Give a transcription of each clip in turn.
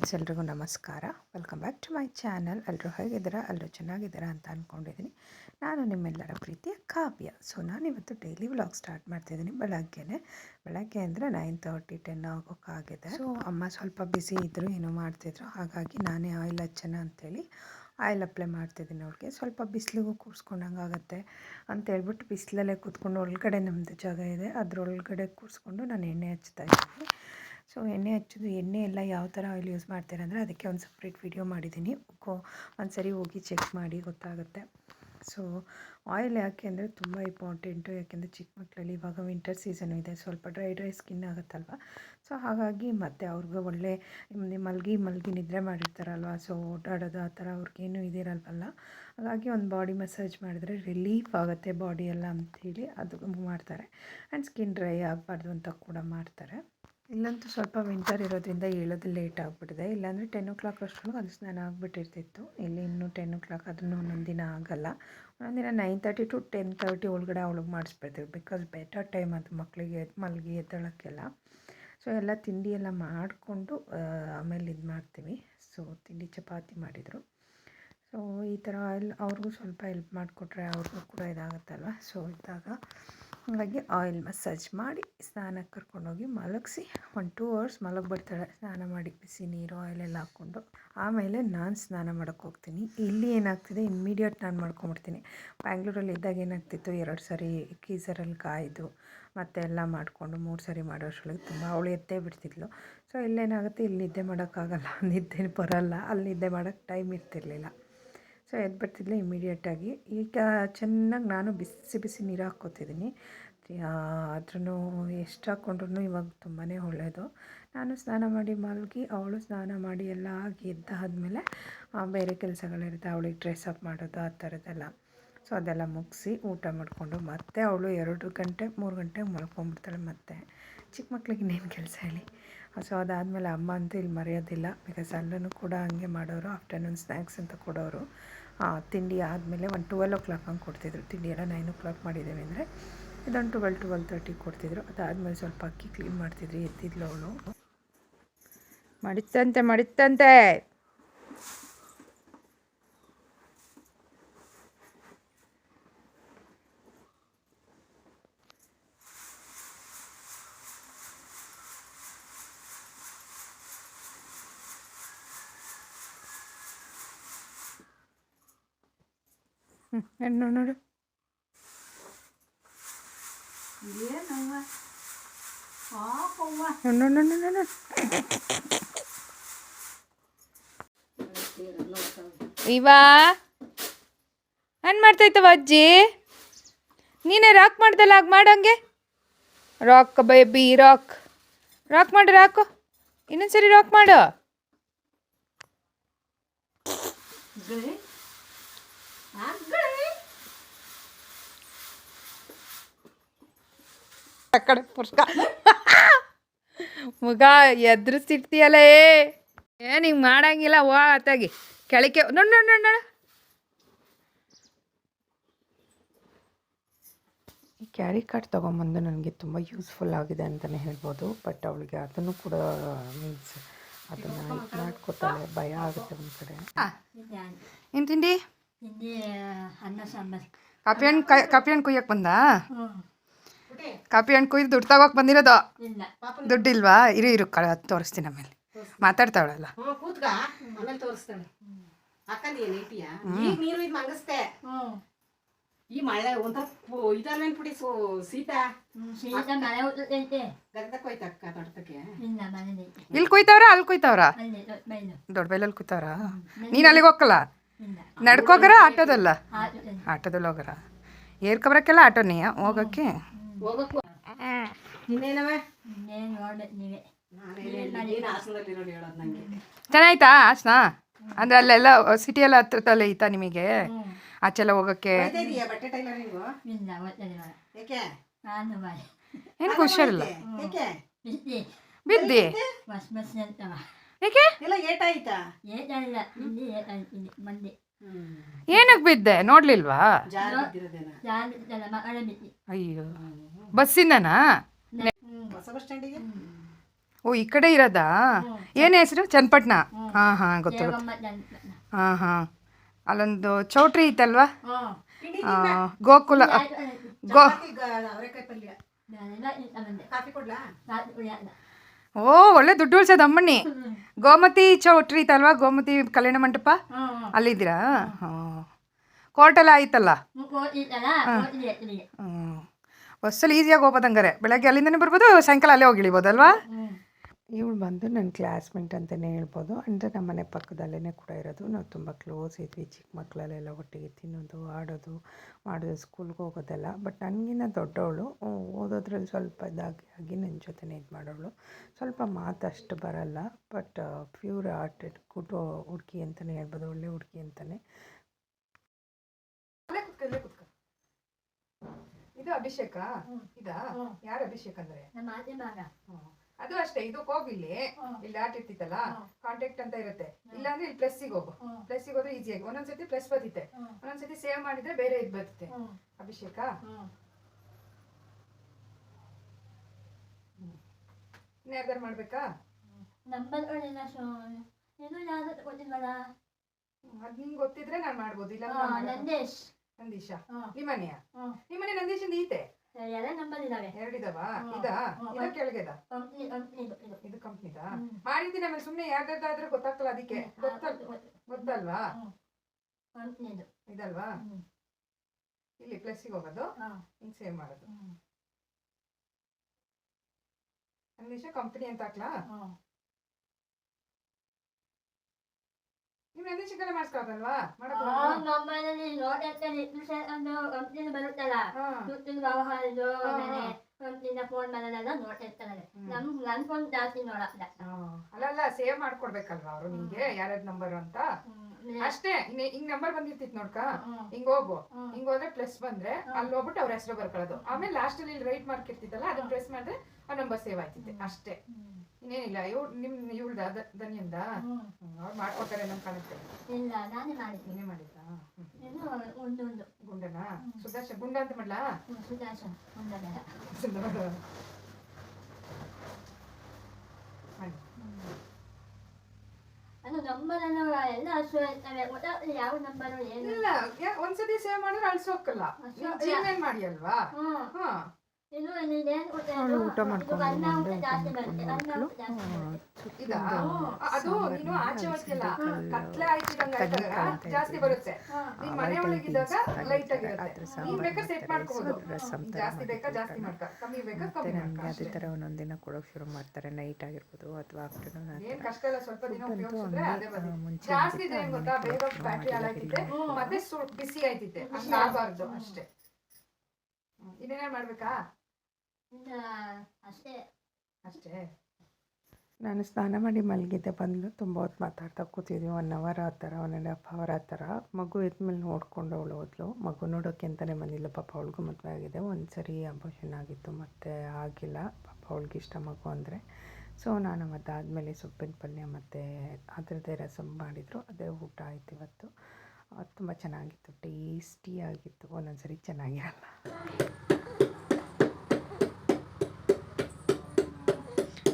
Friends, ಎಲ್ರಿಗೂ ನಮಸ್ಕಾರ. Welcome back to my channel. ಎಲ್ಲರೂ ಹೇಗಿದ್ದೀರಾ? ಎಲ್ಲರೂ ಚೆನ್ನಾಗಿದ್ದೀರಾ ಅಂತ ಅಂದ್ಕೊಂಡಿದ್ದೀನಿ ನಾನು ನಿಮ್ಮೆಲ್ಲರ ಪ್ರೀತಿಯ ಕಾವ್ಯ. ಸೊ, ನಾನಿವತ್ತು ಡೈಲಿ ವ್ಲಾಗ್ ಸ್ಟಾರ್ಟ್ ಮಾಡ್ತಿದ್ದೀನಿ. ಬೆಳಗ್ಗೆನೆ. ಬೆಳಗ್ಗೆ ಅಂದರೆ ನೈನ್ ತರ್ಟಿ ಟೆನ್ ಆಗೋಕ್ಕಾಗಿದೆ ಸೊ ಅಮ್ಮ ಸ್ವಲ್ಪ ಬಿಸಿ ಇದ್ದರು ಏನೋ ಮಾಡ್ತಿದ್ರು. ಹಾಗಾಗಿ ನಾನೇ ಆಯಿಲ್ ಹಚ್ಚೋಣ ಅಂತೇಳಿ ಆಯಿಲ್ ಅಪ್ಲೈ ಮಾಡ್ತಿದ್ದೀನಿ ಅವ್ಳಿಗೆ. ಸ್ವಲ್ಪ ಬಿಸಿಲಿಗೂ ಕೂರಿಸ್ಕೊಂಡಂಗೆ ಆಗುತ್ತೆ ಅಂತ ಹೇಳ್ಬಿಟ್ಟು ಬಿಸಿಲಲ್ಲೇ ಕೂತ್ಕೊಂಡು ಒಳಗಡೆ ನಮ್ಮದು ಜಾಗ ಇದೆ. ಅದರೊಳಗಡೆ ಕೂರಿಸ್ಕೊಂಡು ನಾನು ಎಣ್ಣೆ ಹಚ್ತಾ ಇದ್ದೀನಿ. ಸೊ ಎಣ್ಣೆ ಹಚ್ಚೋದು, ಎಣ್ಣೆ ಎಲ್ಲ ಯಾವ ಥರ ಆಯಿಲ್ ಯೂಸ್ ಮಾಡ್ತಾರೆ ಅಂದರೆ ಅದಕ್ಕೆ ಒಂದು ಸಪ್ರೇಟ್ ವಿಡಿಯೋ ಮಾಡಿದ್ದೀನಿ. ಕೋ ಒಂದು ಸರಿ ಹೋಗಿ ಚೆಕ್ ಮಾಡಿ ಗೊತ್ತಾಗುತ್ತೆ. ಸೊ ಆಯಿಲ್ ಯಾಕೆ ಅಂದರೆ ತುಂಬ ಇಂಪಾರ್ಟೆಂಟು ಯಾಕೆಂದರೆ ಚಿಕ್ಕ ಮಕ್ಕಳಲ್ಲಿ ಇವಾಗ ವಿಂಟರ್ ಸೀಸನು ಇದೆ. ಸ್ವಲ್ಪ ಡ್ರೈ ಡ್ರೈ ಸ್ಕಿನ್ ಆಗುತ್ತಲ್ವ? ಸೊ ಹಾಗಾಗಿ ಮತ್ತೆ ಅವ್ರಿಗೆ ಒಳ್ಳೆ ಮಲಗಿ ಮಲಗಿ ನಿದ್ರೆ ಮಾಡಿರ್ತಾರಲ್ವ? ಸೊ ಓಡಾಡೋದು ಆ ಥರ ಅವ್ರಿಗೇನು ಇದಿರಲ್ವಲ್ಲ? ಹಾಗಾಗಿ ಒಂದು ಬಾಡಿ ಮಸಾಜ್ ಮಾಡಿದ್ರೆ ರಿಲೀಫ್ ಆಗುತ್ತೆ ಬಾಡಿ ಎಲ್ಲ ಅದು ಮಾಡ್ತಾರೆ. ಆ್ಯಂಡ್ ಸ್ಕಿನ್ ಡ್ರೈ ಆಗಬಾರ್ದು ಅಂತ ಕೂಡ ಮಾಡ್ತಾರೆ. ಇಲ್ಲಂತೂ ಸ್ವಲ್ಪ ವಿಂಟರ್ ಇರೋದ್ರಿಂದ ಏಳೋದು ಲೇಟ್ ಆಗಿಬಿಟ್ಟಿದೆ. ಇಲ್ಲಾಂದರೆ ಟೆನ್ ಓ ಕ್ಲಾಕ್ ಅಷ್ಟರೊಳಗೆ ಅದು ಸ್ನಾನ ಆಗಿಬಿಟ್ಟಿರ್ತಿತ್ತು. ಇಲ್ಲಿ ಇನ್ನೂ ಟೆನ್ ಓ ಕ್ಲಾಕ್ ಅದನ್ನು ಒಂದೊಂದು ದಿನ ಆಗೋಲ್ಲ. ಒಂದೊಂದು ದಿನ nine thirty to ten thirty ಒಳಗಡೆ ಅವಳಿಗೆ ಮಾಡಿಸ್ಬಿಡ್ತೀವಿ. ಬಿಕಾಸ್ ಬೆಟರ್ ಟೈಮ್ ಅದು ಮಕ್ಕಳಿಗೆ ಮಲಗಿ ಎದ್ದೇಳೋಕ್ಕೆಲ್ಲ. ಸೊ ಎಲ್ಲ ತಿಂಡಿ ಎಲ್ಲ ಮಾಡಿಕೊಂಡು ಆಮೇಲೆ ಇದು ಮಾಡ್ತೀವಿ. ಸೊ ತಿಂಡಿ ಚಪಾತಿ ಮಾಡಿದರು. ಸೊ ಈ ಥರ ಎಲ್ಲ ಅವ್ರಿಗೂ ಸ್ವಲ್ಪ ಹೆಲ್ಪ್ ಮಾಡಿಕೊಟ್ರೆ ಅವ್ರಿಗೂ ಕೂಡ ಇದಾಗುತ್ತಲ್ವ? ಸೊ ಇದ್ದಾಗ ಹಾಗಾಗಿ ಆಯಿಲ್ ಮಸಾಜ್ ಮಾಡಿ ಸ್ನಾನಕ್ಕೆ ಕರ್ಕೊಂಡೋಗಿ ಮಲಗಿಸಿ. ಒಂದು ಟೂ ಅವರ್ಸ್ ಮಲಗಿಬಿಡ್ತಾಳೆ. ಸ್ನಾನ ಮಾಡಿ ಬಿಸಿ ನೀರು ಆಯಿಲ್ ಎಲ್ಲ ಹಾಕ್ಕೊಂಡು. ಆಮೇಲೆ ನಾನು ಸ್ನಾನ ಮಾಡೋಕ್ಕೆ ಹೋಗ್ತೀನಿ. ಇಲ್ಲಿ ಏನಾಗ್ತಿದೆ? ಇಮ್ಮಿಡಿಯೇಟ್ ನಾನು ಮಾಡ್ಕೊಂಬಿಡ್ತೀನಿ. ಬ್ಯಾಂಗ್ಳೂರಲ್ಲಿ ಇದ್ದಾಗ ಏನಾಗ್ತಿತ್ತು? ಎರಡು ಸಾರಿ ಗೀಸರಲ್ಲಿ ಕಾಯ್ದು ಮತ್ತೆ ಎಲ್ಲ ಮಾಡಿಕೊಂಡು ಮೂರು ಸರಿ ಮಾಡೋಷ್ಟರೊಳಗೆ ತುಂಬ ಅವಳು ಎದ್ದೇ ಬಿಡ್ತಿದ್ಲು. ಸೊ ಇಲ್ಲೇನಾಗುತ್ತೆ? ಇಲ್ಲಿ ನಿದ್ದೆ ಮಾಡೋಕ್ಕಾಗಲ್ಲ. ನಿದ್ದೆ ಬರೋಲ್ಲ. ಅಲ್ಲಿ ನಿದ್ದೆ ಮಾಡೋಕ್ಕೆ ಟೈಮ್ ಇರ್ತಿರ್ಲಿಲ್ಲ. ಸೊ ಎದ್ದು ಬರ್ತಿದ್ಲೆ ಇಮ್ಮಿಡಿಯೇಟಾಗಿ ಈಗ ಚೆನ್ನಾಗಿ ನಾನು ಬಿಸಿ ಬಿಸಿ ನೀರು ಹಾಕ್ಕೋತಿದ್ದೀನಿ ಆದ್ರೂ ಎಷ್ಟು ಹಾಕ್ಕೊಂಡ್ರು ಇವಾಗ ತುಂಬಾ ಒಳ್ಳೆಯದು ನಾನು ಸ್ನಾನ ಮಾಡಿ ಮಲಗಿ, ಅವಳು ಸ್ನಾನ ಮಾಡಿ ಎಲ್ಲ ಆಗಿ ಬೇರೆ ಕೆಲಸಗಳಿರುತ್ತೆ. ಅವಳಿಗೆ ಡ್ರೆಸ್ ಅಪ್ ಮಾಡೋದು ಆ ಥರದ್ದೆಲ್ಲ. ಸೊ ಅದೆಲ್ಲ ಮುಗಿಸಿ ಊಟ ಮಾಡಿಕೊಂಡು ಮತ್ತೆ ಅವಳು ಎರಡು ಗಂಟೆ, ಮೂರು ಗಂಟೆಗೆ ಮಲ್ಕೊಂಡ್ಬಿಡ್ತಾಳೆ ಮತ್ತೆ. ಚಿಕ್ಕ ಮಕ್ಳಿಗೆ ಇನ್ನೇನು ಕೆಲಸ ಹೇಳಿ. ಸೊ ಅದಾದಮೇಲೆ ಅಮ್ಮ ಅಂತೂ ಇಲ್ಲಿ ಮರೆಯೋದಿಲ್ಲ. ಬಿಕಾಸ್ ಅಲ್ಲೂ ಕೂಡ ಹಂಗೆ ಮಾಡೋರು ಆಫ್ಟರ್ನೂನ್ ಸ್ನ್ಯಾಕ್ಸ್ ಅಂತ ಕೊಡೋರು. ತಿಂಡಿ ಆದಮೇಲೆ ಒಂದು ಟ್ವೆಲ್ ಓ ಕ್ಲಾಕ್ ಹಂಗೆ ಕೊಡ್ತಿದ್ರು. ತಿಂಡಿ ಎಲ್ಲ ನೈನ್ ಓ ಕ್ಲಾಕ್ ಮಾಡಿದ್ದೇವೆ ಅಂದರೆ ಇದೊಂದು ಟ್ವೆಲ್ ಟ್ವೆಲ್ ತರ್ಟಿಗೆ ಕೊಡ್ತಿದ್ರು. ಅದಾದಮೇಲೆ ಸ್ವಲ್ಪ ಅಕ್ಕಿ ಕ್ಲೀನ್ ಮಾಡ್ತಿದ್ರಿ, ಎತ್ತಿದ್ಲು ಅವಳು. ಮಡಿತಂತೆ ಮಡಿತಂತೆ! ಹ್ಞೂ ನೋಡು. ಇವಾ? ಏನು ಮಾಡ್ತೈತವ ಅಜ್ಜಿ? ನೀನೇ ರಾಕ್ ಮಾಡ್ದಲ್ಲ ಆಗ ಮಾಡಂಗೆ? ರಾಕ್ ಬೇಬಿ ರಾಕ್ ರಾಕ್ ಮಾಡು ರಾಕು ಇನ್ನೊಂದ್ಸರಿ ರಾಕ್ ಮಾಡು. ಆ ಕಡೆ ಪುರ್ಸ್ಕ. ಮಗ ಎದುರಿಸಿರ್ತೀಯಲ್ಲ ಏ ಏನು ಹಿಂಗೆ ಮಾಡಂಗಿಲ್ಲ ಓ ಅತ್ತಾಗಿ. ಕೆಳಕ್ಕೆ ನೋಡು ನೋಡು ನೋಡು ನೋಡು. ಈ ಕ್ಯಾರಿ ಕಾರ್ಡ್ ತೊಗೊಂಬಂದು ನನಗೆ ತುಂಬ ಯೂಸ್ಫುಲ್ ಆಗಿದೆ ಅಂತಲೇ ಹೇಳ್ಬೋದು. ಬಟ್ ಅವಳಿಗೆ ಅದನ್ನು ಕೂಡ ಮೀನ್ಸ್ ಅದನ್ನು ಇದು ಮಾಡ್ಕೊತಾಳೆ. ಭಯ ಆಗುತ್ತೆ ಒಂದು ಕಡೆ. ಏನು ತಿಂಡಿ? ಅನ್ನ ಸಾಂಬಾರು. ಕಾಪಿ ಹಣ್ಣು ಕಾಫಿ ಹಣ್ಣು ಕುಯ್ಯಕ್ಕೆ ಬಂದ? ಕಾಫಿ ಹಣ್ಣು ಕುಯ್ದು ದುಡ್ಡು ತಗೋಕ್ ಬಂದಿರೋದು. ಇಲ್ಲ. ದುಡ್ಡಿಲ್ವಾ? ಇರು ಇರು ಕಳ ತೋರಿಸ್ತೀನಿ ಆಮೇಲೆ ಮಾತಾಡ್ತಾವಳಲ್ಲ ಈ ಮಳೆ ಒಂಥರ ಪುಡಿ ಸೀತಾ ಇಲ್ಲ ಕುಯ್ತಾವ್ರ? ಅಲ್ಲಿ ಕುಯ್ತಾವ್ರ? ದೊಡ್ಡಬೈಲಲ್ಲಿ ಬೈಲು ದೊಡ್ಡ ಬೈಲಲ್ಲಿ ಕುಯ್ತಾವ್ರ? ನೀನ್ ಅಲ್ಲಿಗೆ ಹೋಗಲ್ಲ ನಡ್ಕೋಗರ ಆಟೋದಲ್ಲ? ಆಟೋದಲ್ಲಿ. ಆಟೋದಲ್ಲಿ ಹೋಗರ? ಏರ್ಕೊಬರಕ್ಕೆಲ್ಲ ಆಟೋನೇ ಹೋಗಕ್ಕೆ? ಹೋಗಕ್ಕೂ. ಇನ್ನೇನವ? ಇನ್ನೇನು ನೀವೇ. ಚೆನ್ನಾಯ್ತಾ ಹಾಸನ ಅಂದ್ರೆ ಅಲ್ಲೆಲ್ಲ ಸಿಟಿ ಎಲ್ಲ ತಲೆ ಐತಾ ನಿಮಗೆ? ಆಚೆಲ್ಲ ಹೋಗಕ್ಕೆ? ಏನ್ ಹುಷಾರಿಲ್ಲ. ಬಿದ್ದಿ. ಏಕೆ? ಎಲ್ಲ ಏಟಾಯ್ತಾ? ಇಲ್ಲಿ ಏನಕ್ಕೆ ಬಿದ್ದೆ? ನೋಡ್ಲಿಲ್ವಾ? ಅಯ್ಯೋ ಬಸ್ಸಿಂದನಾ? ಓ ಈ ಕಡೆ ಇರೋದಾ? ಏನು ಹೆಸರು? ಚನ್ನಪಟ್ಟಣ ಹಾಂ ಹಾಂ ಗೊತ್ತು ಹಾಂ ಹಾಂ. ಅಲ್ಲೊಂದು ಚೌಟ್ರಿ ಐತಲ್ವಾ? ಗೋಕುಲ. ಗೋ ಓ ಒಳ್ಳೆ ದುಡ್ಡು ಉಳ್ಸೋದು ಅಮ್ಮಣ್ಣಿ. ಗೋಮತಿ ಚೌಟ್ರಿ ಇತ್ತಲ್ವಾ? ಗೋಮತಿ ಕಲ್ಯಾಣ ಮಂಟಪ? ಅಲ್ಲಿದ್ದೀರಾ? ಹಾಂ. ಕೋರ್ಟೆಲ್ಲ ಆಯ್ತಲ್ಲ? ಬಸ್ಸಲ್ಲಿ ಈಸಿಯಾಗಿ ಹೋಗ್ಬೋದು ಹಂಗಾರೆ. ಬೆಳಗ್ಗೆ ಅಲ್ಲಿಂದನೇ ಬರ್ಬೋದು ಸಾಯಂಕಾಲ ಅಲ್ಲೇ ಹೋಗಿ ಇಳಿಬೋದಲ್ವಾ ಹ್ಞೂ ಇವಳು ಬಂದು ನನ್ನ ಕ್ಲಾಸ್ಮೇಟ್ ಅಂತಲೇ ಹೇಳ್ಬೋದು. ಅಂದರೆ ನಮ್ಮ ಮನೆ ಪಕ್ಕದಲ್ಲೇ ಕೂಡ ಇರೋದು. ನಾವು ತುಂಬ ಕ್ಲೋಸ್ ಇದ್ವಿ. ಚಿಕ್ಕ ಮಕ್ಕಳಲ್ಲೆಲ್ಲ ಒಟ್ಟಿಗೆ ತಿನ್ನೋದು ಆಡೋದು ಮಾಡೋದು ಸ್ಕೂಲ್ಗೆ ಹೋಗೋದೆಲ್ಲ. ಬಟ್ ನನಗಿನ್ನ ದೊಡ್ಡವಳು. ಓದೋದ್ರಲ್ಲಿ ಸ್ವಲ್ಪ ಇದಾಗಿ ಆಗಿ ನನ್ನ ಜೊತೆನೇ ಇದು ಮಾಡೋಳು. ಸ್ವಲ್ಪ ಮಾತಷ್ಟು ಬರಲ್ಲ. ಬಟ್ ಪ್ಯೂರ್ ಆರ್ಟೆಡ್ ಗುಡ್ ಹುಡುಗಿ ಅಂತಲೇ ಹೇಳ್ಬೋದು. ಒಳ್ಳೆ ಹುಡುಗಿ ಅಂತಲೇ ಇದು ಅಭಿಷೇಕ? ಇದಾ. ಯಾರು ಅಭಿಷೇಕ್ ಅಂದ್ರೆ? ನಮ್ಮ ಆಚೆ ಭಾಗ ಅದು ಅಷ್ಟೇ ಇದು ಹೋಗಿಲ್ಲಿ ಇಲ್ಲಿ ಇಲ್ಲಿ ಆಟ ಇರ್ತಿತ್ತಲ್ಲ. ಕಾಂಟ್ಯಾಕ್ಟ್ ಅಂತ ಇರುತ್ತೆ. ಇಲ್ಲಾಂದ್ರೆ ಇಲ್ಲಿ ಪ್ಲಸ್ಸಿಗೆ ಹೋಗು. ಪ್ಲಸ್ ಹೋದ್ರೆ ಈಸಿಯಾಗಿ ಒಂದೊಂದ್ಸತಿ ಪ್ಲಸ್ ಬದಿತೆ. ಒಂದೊಂದ್ಸತಿ ಸೇವ್ ಮಾಡಿದ್ರೆ ಬೇರೆ ಇದು ಬರುತ್ತೆ. ಅಭಿಷೇಕ? ಹ್ಞೂ ಇನ್ಯಾರ್ದಾರು ಮಾಡ್ಬೇಕಾ? ನಂಬರ್ ಅದ್ ನಿಂಗೆ ಗೊತ್ತಿದ್ರೆ ನಾನು ಮಾಡ್ಬೋದು. ಇಲ್ಲ ನಂದೇಶ್. ನಿಮ್ಮನೆಯ? ನಿಮ್ಮನೆ ನಂದೀಶಿಂದ ಈತೆ? ಎಲ್ಲ ನಂಬರ್ ಇದ್ದಾವೆ ಎರಡಿದಾವ. ಇದಾ. ಇದ ಕೆಳಗೆದ ಇದು? ಇದು ಕಂಪ್ನಿದ. ಮಾಡಿದ್ದೀನಿ ಆಮೇಲೆ ಸುಮ್ಮನೆ ಯಾರ್ದಾದ್ರೆ ಗೊತ್ತಾಗ್ತಲ್ಲ ಅದಕ್ಕೆ. ಗೊತ್ತಲ್ ಗೊತ್ತಲ್ವಾ? ಇದಲ್ವಾ? ಇಲ್ಲಿ ಪ್ಲಸ್ಸಿಗೆ ಹೋಗೋದು ಹಿಂಗೆ ಸೇವ್ ಮಾಡೋದು. ನಂದೀಶ ಕಂಪ್ನಿ ಅಂತ ಹಾಕ್ಲಾ? ನಂದೀಶಕ್ಕೆಲ್ಲ ಮಾಡಿಸ್ಕೊಳಲ್ವಾ ಮಾಡಕ್ ಆ, ನಮ್ಮನೇಲಿ ನೋಡಕ್ಕೆ ಒಂದು ಕಂಪ್ನಿ ಬರುತ್ತಲ್ಲ? ದುಡ್ಡಿನ ವ್ಯವಹಾರದ್ದು. ಆಮೇಲೆ ಕಂಪ್ನಿನ ಫೋನ್ ಮಾಡೋದೆಲ್ಲ ನೋಡ್ತಿರ್ತಾರೆ. ನಮ್ ನನ್ ಫೋನ್ ಜಾಸ್ತಿ ನೋಡಲ್ಲ ಹಾ. ಅಲ್ಲ ಅಲ್ಲ ಸೇವ್ ಮಾಡ್ಕೊಡ್ಬೇಕಲ್ವಾ ಅವ್ರು ನಿಂಗೆ ಯಾರ್ಯಾರ ನಂಬರ್ ಅಂತ? ಅಷ್ಟೇ ಹಿಂಗ್ ನಂಬರ್ ಬಂದಿರ್ತಿತ್ತು ನೋಡ್ಕ. ಹಿಂಗ್ ಹೋಗು. ಹಿಂಗ್ ಹೋದ್ರೆ ಪ್ಲಸ್ ಬಂದ್ರೆ ಅಲ್ಲಿ ಹೋಗ್ಬಿಟ್ಟು ಅವ್ರ ಹೆಸರು ಬರ್ಕೊಳ್ಳೋದು. ಆಮೇಲೆ ಲಾಸ್ಟ್ ಅಲ್ಲಿ ರೈಟ್ ಮಾರ್ಕ್ ಇರ್ತಿತ್ತಲ್ಲ ಅದನ್ನ ಪ್ರೆಸ್ ಮಾಡಿದ್ರೆ ಆ ನಂಬರ್ ಸೇವ್ ಆಯ್ತಿತ್ತೆ. ಅಷ್ಟೇ. ಇನ್ನೇನಿಲ್ಲ ಇವ್ ನಿಮ್ ಇವ್ಳ್ದ ದನಿಯಿಂದ. ಅವ್ರು ಮಾಡ್ಕೊತಾರೆ ನಮ್ ಕಾಣುತ್ತೆ ಇಲ್ಲ ನಾನೇ ಮಾಡಿದ್ದೆ. ನೀನೇ ಮಾಡಿದ್ದ. ಏನು ಒಂದು ಒಂದು ಗುಂಡನ? ಸುಧಾಶ ಗುಂಡ ಅಂತ ಮಾಡ್ಲಾ? ಸುಧಾಶ ಗುಂಡನ. ಅದು ನಂಬರ್ ಅನ್ನು ಎಲ್ಲ ಹಸು ಇರ್ತವೆ. ಗೊತ್ತಾಗ್ತದೆ ಯಾವ ನಂಬರ್ ಏನು? ಇಲ್ಲ ಯಾ- ಒಂದ್ಸತಿ ಸೇವ್ ಮಾಡಿದ್ರೆ ಅಳ್ಸೋಕ್ಕಲ್ಲ. ಜೀಮೇಲ್ ಮಾಡಿ ಅಲ್ವಾ ಹ್ಮ್. ಅವಳು ಊಟ ಮಾಡ್ಕೊಂಡು ಬಂದು ಊಟ ಜಾಸ್ತಿ ಬರುತ್ತೆ. ಅದು ನೀನು ಆಚೆ ಹೋಗ್ತಿಲ್ಲ ಕತ್ಲೆ ಆಯ್ತಿದಂಗ ಜಾಸ್ತಿ ಬರುತ್ತೆ. ನೀನ್ ಮನೆ ಒಳಗಿದ್ದಾಗ ಲೈಟ್ ಆಗಿರುತ್ತೆ ನೀನ್ ಬೇಕಾದ್ರೆ ಸೆಟ್ ಮಾಡ್ಕೋಬಹುದು ಜಾಸ್ತಿ ಬೇಕಾ ಜಾಸ್ತಿ ಮಾಡ್ಕ. ಕಮ್ಮಿ ಬೇಕಾ ಕಮ್ಮಿ ಮಾಡ್ಕ ನನಗೆ ಅದೇ ಥರ ಒಂದೊಂದು ದಿನ ಕೊಡೋಕೆ ಶುರು ಮಾಡ್ತಾರೆ. ನೈಟ್ ಆಗಿರ್ಬೋದು ಅಥವಾ ಆಫ್ಟರ್ನೂನ್ ಆ ಏನ್ ಕಷ್ಟ ಇಲ್ಲ ಸ್ವಲ್ಪ ದಿನ ಉಪಯೋಗಿಸಿದ್ರೆ ಅದೇ ಹಂಗೆ, ಮುಂಚೆ ಮತ್ತೆ ಬಿಸಿ ಆಯ್ತಿತ್ತೆ ಅಷ್ಟೇ. ಇನ್ನೇನೇ ಮಾಡ್ಬೇಕಾ? ಅಷ್ಟೇ. ಅಷ್ಟೇ. ನಾನು ಸ್ನಾನ ಮಾಡಿ ಮಲಗಿದ್ದೆ ಬಂದು ತುಂಬ ಹೊತ್ತು ಮಾತಾಡ್ತಾ ಕೂತಿದ್ವಿ. ಒನ್ ಅವರ್ ಆ ಥರ ಒನ್ ಆ್ಯಂಡ್ ಹಾಫ್ ಅವರ್ ಆ ಥರ. ಮಗು ಎದ್ಮೇಲೆ ನೋಡ್ಕೊಂಡು ಅವಳು ಹೋದ್ಲು. ಮಗು ನೋಡೋಕ್ಕೆ ಅಂತಲೇ ಬಂದಿಲ್ಲ. ಪಾಪ ಅವಳಿಗೂ ಮದುವೆ ಆಗಿದೆ. ಒಂದು ಸರಿ ಅಬೋಷನ್ ಆಗಿತ್ತು ಮತ್ತು ಆಗಿಲ್ಲ. ಪಾಪ ಅವಳಿಗೆ ಇಷ್ಟ ಮಗು ಅಂದರೆ. ಸೊ ನಾನು ಅದಾದಮೇಲೆ ಸೊಪ್ಪಿನ ಪಲ್ಯ ಮತ್ತು ಅದರದ್ದೇ ರಸಮ್ ಮಾಡಿದರು. ಅದೇ ಊಟ ಆಯ್ತು ಇವತ್ತು. ಅದು ತುಂಬ ಚೆನ್ನಾಗಿತ್ತು. ಟೇಸ್ಟಿಯಾಗಿತ್ತು ಒಂದೊಂದು ಸರಿ ಚೆನ್ನಾಗಿರಲ್ಲ.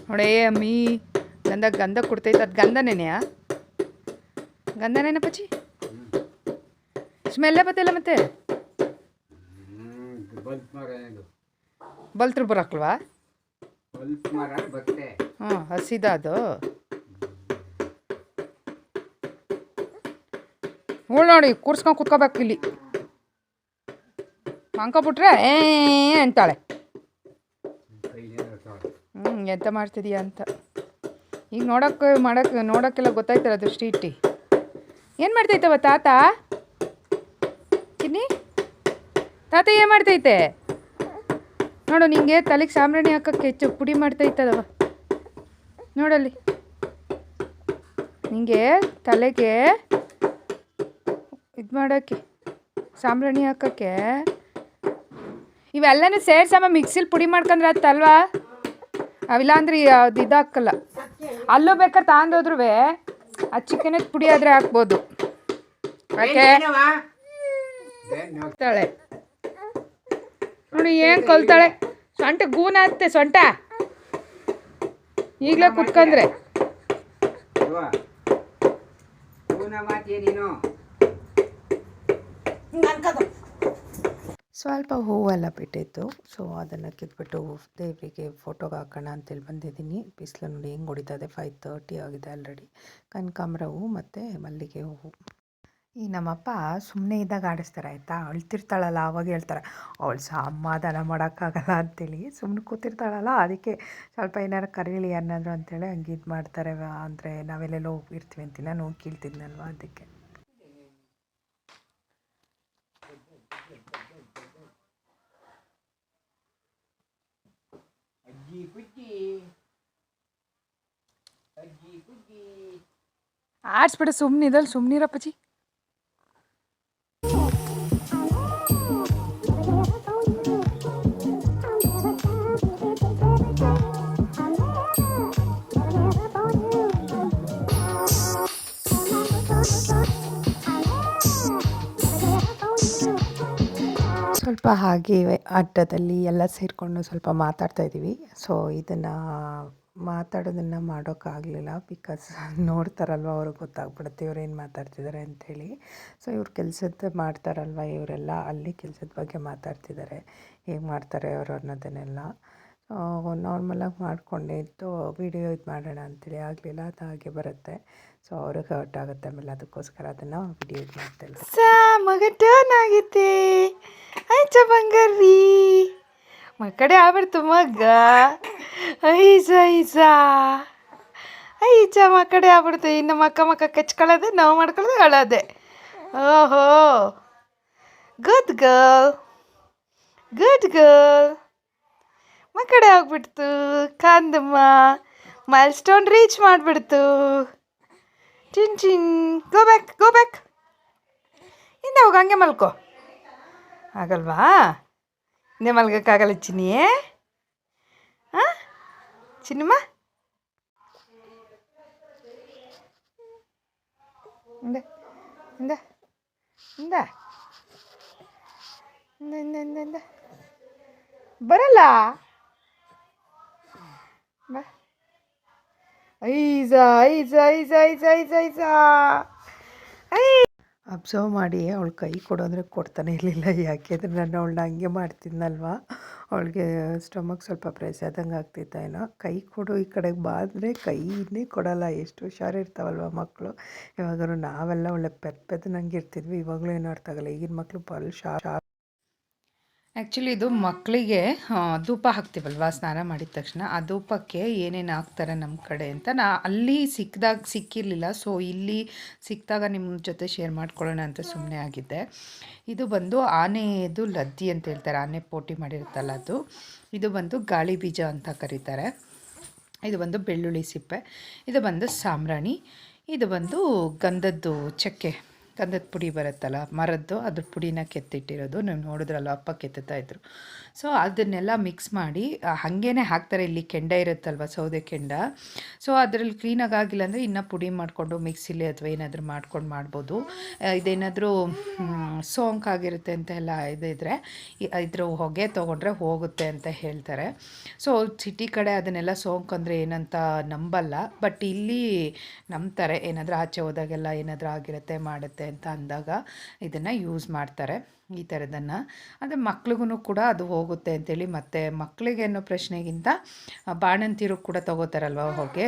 ನೋಡೇ ಅಮ್ಮಿ ಗಂಧ ಗಂಧ ಕೊಡ್ತೈತೆ. ಅದು ಗಂಧನೇನೆಯಾ? ಗಂಧನೇನ ಪಚ್ಚಿ ಸ್ಮೆಲ್ಲೇ ಬತ್ತಿಲ್ಲ ಮತ್ತೆ? ಬಲ್ತ್ರ ಬರಕ್ಲ್ವಾ ಹಾಂ ಹಸಿದ ಅದು. ಹ್ಞೂ ನೋಡಿ ಕೂರ್ಸ್ಕೊಂಡು ಕುತ್ಕೋಬೇಕು ಇಲ್ಲಿ. ಮಂಕೊಬಿಟ್ರೆ ಏ ಅಂತಾಳೆ. ಎಂತ ಮಾಡ್ತಿದೀಯ ಅಂತ. ಈಗ ನೋಡೋಕ್ಕೆ ಮಾಡೋಕ್ಕೆ ನೋಡೋಕ್ಕೆಲ್ಲ ಗೊತ್ತಾಯ್ತಲ್ಲ ದೃಷ್ಟಿ ಇಟ್ಟು. ಏನು ಮಾಡ್ತೈತವ ತಾತ? ಚಿನ್ನಿ ತಾತ ಏನು ಮಾಡ್ತೈತೆ? ನೋಡು, ನಿಂಗೆ ತಲೆಗೆ ಸಾಂಬ್ರಾಣಿ ಹಾಕೋಕ್ಕೆ ಹೆಚ್ಚು ಪುಡಿ ಮಾಡ್ತೈತದವ ನೋಡಲ್ಲಿ. ನಿಂಗೆ ತಲೆಗೆ ಇದು ಮಾಡೋಕ್ಕೆ, ಸಾಂಬ್ರಾಣಿ ಹಾಕೋಕ್ಕೆ ಇವೆಲ್ಲನೂ ಸೇರ್ಸಮ್ಮ, ಮಿಕ್ಸಿಲಿ ಪುಡಿ ಮಾಡ್ಕೊಂಡ್ರೆ ಆತಲ್ವಾ ಅವಿಲ್ಲ ಅಂದ್ರೆ ಅದು ಇದಾಕಲ್ಲ ಅಲ್ಲೂ ಬೇಕಾದ್ರೆ ತಗೊಂಡೋದ್ರೂ ಆ ಚಿಕನ್ ಪುಡಿ ಆದರೆ ಹಾಕ್ಬೋದು. ನೋಡಿ ಏನು ಕಲ್ತಾಳೆ. ಸೊಂಟ ಗೂನ ಹತ್ತೆ ಸೊಂಟ. ಈಗಲೇ ಕುತ್ಕಂದ್ರೆ ನೀನು? ಸ್ವಲ್ಪ ಹೂವೆಲ್ಲ ಬಿಟ್ಟಿತ್ತು ಸೊ ಅದನ್ನು ಕಿತ್ಬಿಟ್ಟು ದೇವರಿಗೆ ಫೋಟೋಗೆ ಹಾಕೋಣ ಅಂತೇಳಿ ಬಂದಿದ್ದೀನಿ. ಬಿಸಿಲು ನೋಡಿ ಹೆಂಗೆ ಹೊಡಿತದೆ. ಫೈವ್ ತರ್ಟಿ ಆಗಿದೆ ಆಲ್ರೆಡಿ ಕನಕಾಂಬರ ಹೂವು ಮತ್ತು ಮಲ್ಲಿಗೆ ಹೂವು. ಈ ನಮ್ಮಪ್ಪ ಸುಮ್ಮನೆ ಇದ್ದಾಗ ಆಡಿಸ್ತಾರೆ, ಆಯಿತಾ? ಅಳ್ತಿರ್ತಾಳಲ್ಲ ಆವಾಗ ಹೇಳ್ತಾರೆ, ಅವಳು ಸಮಾಧಾನ ಮಾಡೋಕ್ಕಾಗಲ್ಲ ಅಂತೇಳಿ. ಸುಮ್ಮನೆ ಕೂತಿರ್ತಾಳಲ್ಲ, ಅದಕ್ಕೆ ಸ್ವಲ್ಪ ಏನಾರು ಕರೀಲಿ ಅನ್ನೋದು ಅಂತೇಳಿ ಹಂಗೆ ಇದು ಮಾಡ್ತಾರೆ ಅಂದರೆ ನಾವೆಲ್ಲೆಲ್ಲೋ ಇರ್ತೀವಿ ಅಂತಿಲ್ಲ ಹೋಗಿ ಕೀಳ್ತಿದ್ನಲ್ವ ಅದಕ್ಕೆ. ಅಜ್ಜಿ ಕುಜ್ಜಿ ಅಜ್ಜಿ ಕುಜ್ಜಿ ಆಡ್ಸ್ಬಿಡ ಸುಮ್ಮನಿದಲ್ ಸುಮ್ಮನಿರಪ್ಪಚ್ಚಿ ಸ್ವಲ್ಪ ಹಾಗೆ ಅಡ್ಡದಲ್ಲಿ ಎಲ್ಲ ಸೇರಿಕೊಂಡು ಸ್ವಲ್ಪ ಮಾತಾಡ್ತಾ ಇದ್ದೀವಿ. ಸೊ ಇದನ್ನು ಮಾತಾಡೋದನ್ನು ಮಾಡೋಕ್ಕಾಗಲಿಲ್ಲ ಬಿಕಾಸ್ ನೋಡ್ತಾರಲ್ವ ಅವ್ರಿಗೆ ಗೊತ್ತಾಗ್ಬಿಡುತ್ತೆ. ಇವ್ರು ಏನು ಮಾತಾಡ್ತಿದ್ದಾರೆ ಅಂಥೇಳಿ ಸೊ ಇವ್ರು ಕೆಲಸದ ಮಾಡ್ತಾರಲ್ವ ಇವರೆಲ್ಲ? ಅಲ್ಲಿ ಕೆಲಸದ ಬಗ್ಗೆ ಮಾತಾಡ್ತಿದ್ದಾರೆ ಹೇಗೆ ಮಾಡ್ತಾರೆ ಅವರು ಅನ್ನೋದನ್ನೆಲ್ಲ. ನಾರ್ಮಲಾಗಿ ಇತ್ತು, ವಿಡಿಯೋ ಇದು ಮಾಡೋಣ ಅಂತೇಳಿ. ಆಗಲಿಲ್ಲ, ಅದು ಹಾಗೆ ಬರುತ್ತೆ. ಸೊ ಅವ್ರಿಗೆ ಹರ್ಟ್ ಆಗುತ್ತೆ ಆಮೇಲೆ ಅದಕ್ಕೋಸ್ಕರ ಅದನ್ನು ವಿಡಿಯೋ ಇದು ಮಾಡ್ತಾಯಿಲ್ಲ ಸಾ, ಮಗ ಟರ್ನ್ ಆಗಿದೆ ಆಯ್ತ ಬಂಗಾರಿ ಮಕ್ಕಡೆ ಆಗ್ಬಿಡ್ತು ಮಗ. ಐಸ ಐಸ ಐಚ ಮಕ್ಕಡೆ ಆಗ್ಬಿಡ್ತು. ಇನ್ನು ಮಕ್ಕ ಮಕ್ಕ ಕೆಚ್ಕೊಳ್ಳೋದೆ, ನೋವು ಮಾಡ್ಕೊಳ್ಳೋದು, ಅಳೋದೆ. ಓಹೋ. ಗುಡ್ ಗರ್ಲ್ ಗುಡ್ ಗರ್ಲ್ ಮಕ್ಕಡೆ ಆಗ್ಬಿಡ್ತು. ಕಾಂದಮ್ಮ ಮೈಲ್ ಸ್ಟೋನ್ ರೀಚ್ ಮಾಡಿಬಿಡ್ತು. ಚಿನ್ ಚಿನ್ ಗೋ ಬ್ಯಾಕ್ ಗೋ ಬ್ಯಾಕ್ ಹಿಂದೆ ಹೋಗಿ, ಹಂಗೆ ಮಲ್ಕೋ. ಆಗಲ್ವಾ? ಹಿಂದೆ ಮಲ್ಗೋಕ್ಕಾಗಲ್ಲ ಚಿನ್ನಿಯೇ ಹಾಂ ಚಿನ್ನಮ್ಮ? ಹಿಂದೆ ಹಿಂದೆ ಹಿಂದೆ. ಬರಲ್ಲ? ಬಾ ಐಸಾ ಐಸಾ ಐಸಾ ಐಸಾ ಐಸಾ ಐಸಾ ಐ. ಅಬ್ಸರ್ವ್ ಮಾಡಿ, ಅವಳು ಕೈ ಕೊಡೋದ್ರೆ ಕೊಡ್ತಾನೆ ಇರಲಿಲ್ಲ. ಯಾಕೆಂದರೆ ನಾನು ಅವಳನ್ನ ಹಂಗೆ ಮಾಡ್ತಿದ್ನಲ್ವ? ಅವಳಿಗೆ ಸ್ಟಮಕ್ ಸ್ವಲ್ಪ ಪ್ರೆಸ್ ಆದಂಗೆ ಆಗ್ತಿತ್ತೇನೋ ಕೈ ಕೊಡು, ಈ ಕಡೆಗೆ ಅಂದರೆ ಕೈನೇ ಕೊಡಲ್ಲ. ಎಷ್ಟು ಹುಷಾರಿರ್ತಾವಲ್ವ ಮಕ್ಕಳು. ಇವಾಗಾರು ನಾವೆಲ್ಲ ಒಳ್ಳೆ ಪೆದ್ ನಂಗೆ ಇರ್ತಿದ್ವಿ. ಇವಾಗಲೂ ಏನೂ ಅರ್ಥ ಆಗಲ್ಲ. ಈಗಿನ ಮಕ್ಕಳು ಪಲ್ ಶಾರ್ಪ್ ಆ್ಯಕ್ಚುಲಿ ಇದು ಮಕ್ಕಳಿಗೆ ಧೂಪ ಹಾಕ್ತೀವಲ್ವ? ಸ್ನಾನ ಮಾಡಿದ ತಕ್ಷಣ. ಆ ಧೂಪಕ್ಕೆ ಏನೇನು ಹಾಕ್ತಾರೆ ನಮ್ಮ ಕಡೆ ಅಂತ ನಾ ಅಲ್ಲಿ ಸಿಕ್ಕಿದಾಗ ಸಿಕ್ಕಿರಲಿಲ್ಲ. ಸೊ ಇಲ್ಲಿ ಸಿಕ್ಕಿದಾಗ ನಿಮ್ಮ ಜೊತೆ ಶೇರ್ ಮಾಡ್ಕೊಳ್ಳೋಣ ಅಂತ ಸುಮ್ಮನೆ ಆಗಿದ್ದೆ. ಇದು ಬಂದು ಆನೆದು ಲದ್ದಿ ಅಂತ ಹೇಳ್ತಾರೆ. ಆನೆ ಪೋಟಿ ಮಾಡಿರುತ್ತಲ್ಲ ಅದು. ಇದು ಬಂದು ಗಾಳಿ ಬೀಜ ಅಂತ ಕರೀತಾರೆ. ಇದು ಬಂದು ಬೆಳ್ಳುಳ್ಳಿ ಸಿಪ್ಪೆ. ಇದು ಬಂದು ಸಾಮ್ರಾಣಿ ಇದು ಬಂದು ಗಂಧದ್ದು ಚಕ್ಕೆ. ಗಂಧದ ಪುಡಿ ಬರುತ್ತಲ್ಲ ಮರದ್ದು ಅದ್ರ ಪುಡಿನ ಕೆತ್ತಿಟ್ಟಿರೋದು. ನೀವು ನೋಡಿದ್ರಲ್ಲ ಅಪ್ಪ ಕೆತ್ತುತ್ತಾ ಇದ್ರು. ಸೊ ಅದನ್ನೆಲ್ಲ ಮಿಕ್ಸ್ ಮಾಡಿ ಹಾಗೇ ಹಾಗೇನೆ ಹಾಕ್ತಾರೆ. ಇಲ್ಲಿ ಕೆಂಡ ಇರುತ್ತಲ್ವ ಸೌದೆ ಕೆಂಡ. ಸೊ ಅದರಲ್ಲಿ ಕ್ಲೀನಾಗಿ ಆಗಿಲ್ಲ ಅಂದರೆ ಇನ್ನೂ ಪುಡಿ ಮಾಡಿಕೊಂಡು ಮಿಕ್ಸಿಲಿ ಅಥವಾ ಏನಾದರೂ ಮಾಡ್ಕೊಂಡು ಮಾಡ್ಬೋದು. ಇದೇನಾದರೂ ಸೋಂಕಾಗಿರುತ್ತೆ ಅಂತ ಎಲ್ಲ ಇದಿದ್ರೆ ಇದ್ರ ಹೊಗೆ ತೊಗೊಂಡ್ರೆ ಹೋಗುತ್ತೆ ಅಂತ ಹೇಳ್ತಾರೆ. ಸೊ ಸಿಟಿ ಕಡೆ ಅದನ್ನೆಲ್ಲ ಸೋಂಕು ಅಂದರೆ ಏನಂತ ನಂಬಲ್ಲ. ಬಟ್ ಇಲ್ಲಿ ನಂಬ್ತಾರೆ. ಏನಾದರೂ ಆಚೆ ಹೋದಾಗೆಲ್ಲ ಏನಾದರೂ ಆಗಿರುತ್ತೆ, ಮಾಡುತ್ತೆ ಅಂತ ಅಂದಾಗ ಇದನ್ನು ಯೂಸ್ ಮಾಡ್ತಾರೆ. ಈ ಥರದನ್ನು ಅಂದರೆ ಮಕ್ಳಿಗೂ ಕೂಡ ಅದು ಹೋಗುತ್ತೆ ಅಂತೇಳಿ ಮತ್ತು ಮಕ್ಕಳಿಗೆ ಅನ್ನೋ ಪ್ರಶ್ನೆಗಿಂತ ಬಾಣಂತಿರು ಕೂಡ ತಗೋತಾರಲ್ವ ಹೊಗೆ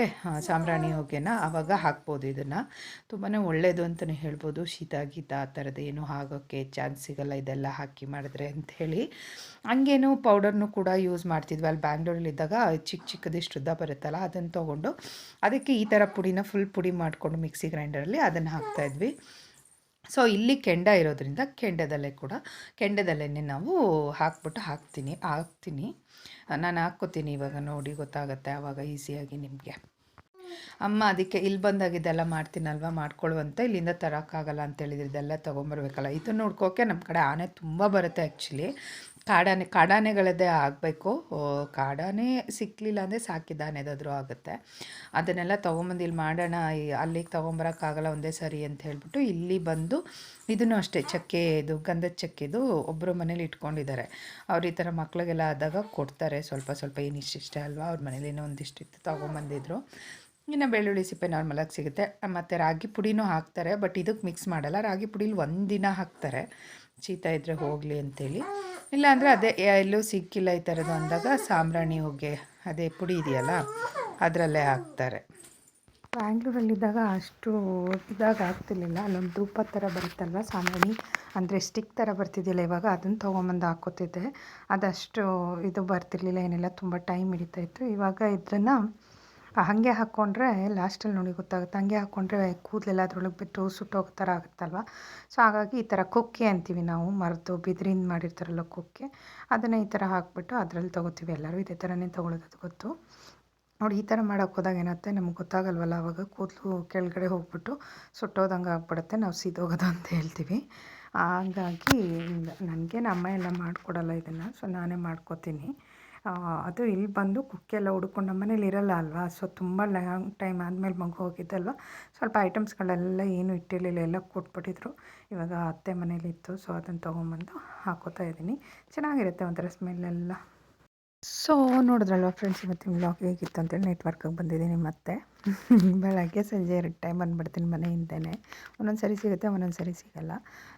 ಸಾಂಬ್ರಾಣಿ ಹೊಗೆನ ಆವಾಗ ಹಾಕ್ಬೋದು ಇದನ್ನು. ತುಂಬಾ ಒಳ್ಳೆಯದು ಅಂತಲೇ ಹೇಳ್ಬೋದು. ಶೀತ, ಗೀತ ಆ ಥರದ್ದು ಏನೂ ಆಗೋಕ್ಕೆ ಚಾನ್ಸ್ ಸಿಗಲ್ಲ, ಇದೆಲ್ಲ ಹಾಕಿ ಮಾಡಿದ್ರೆ ಅಂಥೇಳಿ. ಹಂಗೇನು ಪೌಡರ್ನು ಕೂಡ ಯೂಸ್ ಮಾಡ್ತಿದ್ವಿ. ಅಲ್ಲಿ ಬ್ಯಾಂಗ್ಳೂರಲ್ಲಿದ್ದಾಗ ಚಿಕ್ಕ ಚಿಕ್ಕದಿಷ್ಟು ಉದ್ದ ಬರುತ್ತಲ್ಲ, ಅದನ್ನು ತೊಗೊಂಡು ಅದಕ್ಕೆ ಈ ಥರ ಪುಡಿನ ಫುಲ್ ಪುಡಿ ಮಾಡಿಕೊಂಡು ಮಿಕ್ಸಿ ಗ್ರೈಂಡರಲ್ಲಿ ಅದನ್ನು ಹಾಕ್ತಾಯಿದ್ವಿ ಸೊ, ಇಲ್ಲಿ ಕೆಂಡ ಇರೋದ್ರಿಂದ ಕೆಂಡದಲ್ಲೇ ಕೂಡ ಕೆಂಡದಲ್ಲೇ ನಾವು ಹಾಕ್ಬಿಟ್ಟು ಹಾಕ್ತೀನಿ ಹಾಕ್ತೀನಿ. ನಾನು ಹಾಕ್ಕೋತೀನಿ ಇವಾಗ ನೋಡಿ, ಗೊತ್ತಾಗುತ್ತೆ ಆವಾಗ ಈಸಿಯಾಗಿ ನಿಮಗೆ. ಅಮ್ಮ, ಅದಕ್ಕೆ ಇಲ್ಲಿ ಬಂದಾಗ ಇದೆಲ್ಲ ಮಾಡ್ತೀನಲ್ವ? ಮಾಡ್ಕೊಳ್ಳುವಂತ. ಇಲ್ಲಿಂದ ತರೋಕ್ಕಾಗಲ್ಲ ಅಂತೇಳಿದ್ರೆ ಇದೆಲ್ಲ ತೊಗೊಂಬರ್ಬೇಕಲ್ಲ. ಇದು ನೋಡ್ಕೋಕೆ ನಮ್ಮ ಕಡೆ ಆನೆ ತುಂಬ ಬರುತ್ತೆ ಆ್ಯಕ್ಚುಲಿ ಕಾಡಾನೆ, ಕಾಡಾನೆಗಳದ್ದೇ ಆಗಬೇಕು. ಕಾಡಾನೆ ಸಿಕ್ಕಲಿಲ್ಲ ಅಂದರೆ ಸಾಕಿದ್ದಾನೆದಾದರೂ ಆಗುತ್ತೆ. ಅದನ್ನೆಲ್ಲ ತೊಗೊಂಬಂದು ಇಲ್ಲಿ ಮಾಡೋಣ. ಅಲ್ಲಿಗೆ ತೊಗೊಂಬರೋಕ್ಕಾಗಲ್ಲ, ಒಂದೇ ಸರಿ ಅಂತ ಹೇಳ್ಬಿಟ್ಟು ಇಲ್ಲಿ ಬಂದು ಇದನ್ನು ಅಷ್ಟೇ, ಚಕ್ಕೆ ಇದು, ಗಂಧದ ಚಕ್ಕೆದು ಒಬ್ಬರು ಮನೇಲಿ ಇಟ್ಕೊಂಡಿದ್ದಾರೆ. ಅವ್ರು ಈ ಥರ ಮಕ್ಳಿಗೆಲ್ಲ ಆದಾಗ ಕೊಡ್ತಾರೆ. ಸ್ವಲ್ಪ ಸ್ವಲ್ಪ ಏನು ಇಷ್ಟಿಷ್ಟೇ ಅಲ್ವಾ, ಅವ್ರ ಮನೇಲಿ ಏನೋ ಒಂದಿಷ್ಟಿತ್ತು ತೊಗೊಂಬಂದಿದ್ರು. ಇನ್ನು ಬೆಳ್ಳುಳ್ಳಿ ಸಿಪ್ಪೆ ನಾರ್ಮಲಾಗಿ ಸಿಗುತ್ತೆ. ಮತ್ತು ರಾಗಿ ಪುಡಿನೂ ಹಾಕ್ತಾರೆ ಬಟ್ ಇದಕ್ಕೆ ಮಿಕ್ಸ್ ಮಾಡಲ್ಲ. ರಾಗಿ ಪುಡಿಲಿ ಒಂದಿನ ಹಾಕ್ತಾರೆ. ಶೀತ ಇದ್ದರೆ ಹೋಗಲಿ ಅಂತೇಳಿ. ಇಲ್ಲಾಂದರೆ ಅದೇ ಎಲ್ಲೂ ಸಿಕ್ಕಿಲ್ಲ ಈ ಥರದ್ದು ಅಂದಾಗ ಸಾಂಬ್ರಾಣಿ ಹೊಗೆ, ಅದೇ ಪುಡಿ ಇದೆಯಲ್ಲ, ಅದರಲ್ಲೇ ಹಾಕ್ತಾರೆ. ಬ್ಯಾಂಗ್ಳೂರಲ್ಲಿದ್ದಾಗ ಅಷ್ಟು ಇದಾಗ ಆಗ್ತಿರ್ಲಿಲ್ಲ. ಅಲ್ಲೊಂದು ಧೂಪ ಥರ ಬರುತ್ತಲ್ವ ಸಾಂಬ್ರಾಣಿ? ಅಂದರೆ ಸ್ಟಿಕ್ ಥರ ಬರ್ತಿದ್ದಿಲ್ಲ ಇವಾಗ, ಅದನ್ನು ತೊಗೊಂಬಂದು ಹಾಕೋತಿದ್ದೆ. ಅದಷ್ಟು ಇದು ಬರ್ತಿರ್ಲಿಲ್ಲ, ಏನಿಲ್ಲ, ತುಂಬ ಟೈಮ್ ಹಿಡಿತಾಯಿತ್ತು ಇವಾಗ ಇದನ್ನು ಹಾಗೆ ಹಾಕ್ಕೊಂಡ್ರೆ ಲಾಸ್ಟಲ್ಲಿ ನೋಡಿ ಗೊತ್ತಾಗುತ್ತೆ. ಹಾಗೆ ಹಾಕ್ಕೊಂಡ್ರೆ ಕೂದಲೆಲ್ಲ ಅದರೊಳಗೆ ಬಿಟ್ಟು ಸುಟ್ಟೋಗೋ ಥರ ಆಗುತ್ತಲ್ವ? ಸೊ ಹಾಗಾಗಿ ಈ ಥರ ಕೊಕ್ಕೆ ಅಂತೀವಿ ನಾವು ಮರದ್ದು ಬಿದಿರಿಂದ ಮಾಡಿರ್ತಾರಲ್ಲ ಕೊಕ್ಕೆ. ಅದನ್ನು ಈ ಥರ ಹಾಕ್ಬಿಟ್ಟು ಅದರಲ್ಲಿ ತೊಗೋತೀವಿ ಎಲ್ಲರೂ. ಇದೇ ಥರನೇ ತೊಗೊಳೋದು ಗೊತ್ತು. ನೋಡಿ, ಈ ಥರ ಮಾಡೋಕೆ ಹೋದಾಗ ಏನಾಗುತ್ತೆ? ನಮ್ಗೆ ಗೊತ್ತಾಗಲ್ವಲ್ಲ ಆವಾಗ ಕೂದಲು ಕೆಳಗಡೆ ಹೋಗ್ಬಿಟ್ಟು ಸುಟ್ಟೋದಂಗೆ ಆಗ್ಬಿಡುತ್ತೆ. ನಾವು ಸೀದೋಗೋದು ಅಂತ ಹೇಳ್ತೀವಿ. ಹಾಗಾಗಿ ನನಗೆ ನಮ್ಮ ಎಲ್ಲ ಮಾಡಿಕೊಡಲ್ಲ ಇದನ್ನು. ಸೊ ನಾನೇ ಮಾಡ್ಕೋತೀನಿ. ಅದು ಇಲ್ಲಿ ಬಂದು ಕುಕ್ಕೆಲ್ಲ ಹುಡ್ಕೊಂಡು ನಮ್ಮ ಮನೇಲಿ ಇರಲ್ಲ ಅಲ್ವಾ? ಸೊ ತುಂಬ ಲಾಂಗ್ ಟೈಮ್ ಆದಮೇಲೆ ಮಗು ಹೋಗಿದ್ದಲ್ವ? ಸ್ವಲ್ಪ ಐಟಮ್ಸ್ಗಳೆಲ್ಲ ಏನು ಇಟ್ಟಿರಲಿಲ್ಲ, ಎಲ್ಲ ಕೊಟ್ಬಿಟ್ಟಿದ್ರು. ಇವಾಗ ಅತ್ತೆ ಮನೇಲಿತ್ತು ಸೊ ಅದನ್ನು ತೊಗೊಂಬಂದು ಹಾಕೋತಾ ಇದ್ದೀನಿ. ಚೆನ್ನಾಗಿರುತ್ತೆ ಒಂಥರ ಸ್ಮೆಲ್ಲೆಲ್ಲ ಸೊ ನೋಡಿದ್ರಲ್ವ ಫ್ರೆಂಡ್ಸ್ ಇವತ್ತಿನ ವ್ಲಾಗ್ ಹೇಗಿತ್ತು ಅಂತೇಳಿ ನೆಟ್ವರ್ಕಿಗೆ ಬಂದಿದ್ದೀನಿ ಮತ್ತೆ. ಬೆಳಗ್ಗೆ ಸಂಜೆ ಎರಡು ಟೈಮ್ ಬಂದುಬಿಡ್ತೀನಿ ಮನೆಯಿಂದನೇ. ಒಂದೊಂದು ಸರಿ ಸಿಗುತ್ತೆ ಒಂದೊಂದು ಸರಿ ಸಿಗಲ್ಲ.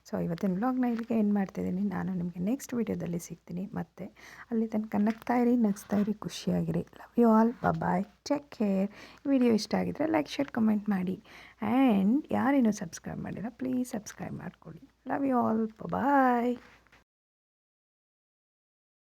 ಸೊ ಇವತ್ತಿನ ವ್ಲಾಗ್ನ ಇಲ್ಲಿಗೆ ಏನು ಮಾಡ್ತಿದ್ದೀನಿ. ನಾನು ನಿಮಗೆ ನೆಕ್ಸ್ಟ್ ವೀಡಿಯೋದಲ್ಲಿ ಸಿಗ್ತೀನಿ. ಮತ್ತೆ ಅಲ್ಲಿ ತನಕ ನಗ್ತಾ ಇರಿ, ನಗ್ಸ್ತಾ ಇರಿ, ಖುಷಿಯಾಗಿರಿ. Love you all bye take care video ಇಷ್ಟ ಆಗಿದ್ರೆ ಲೈಕ್ ಶೇರ್ ಕಮೆಂಟ್ ಮಾಡಿ. ಆ್ಯಂಡ್ ಯಾರೇನೂ ಸಬ್ಸ್ಕ್ರೈಬ್ ಮಾಡಿಲ್ಲ ಪ್ಲೀಸ್ ಸಬ್ಸ್ಕ್ರೈಬ್ ಮಾಡ್ಕೊಳ್ಳಿ. Love you all bye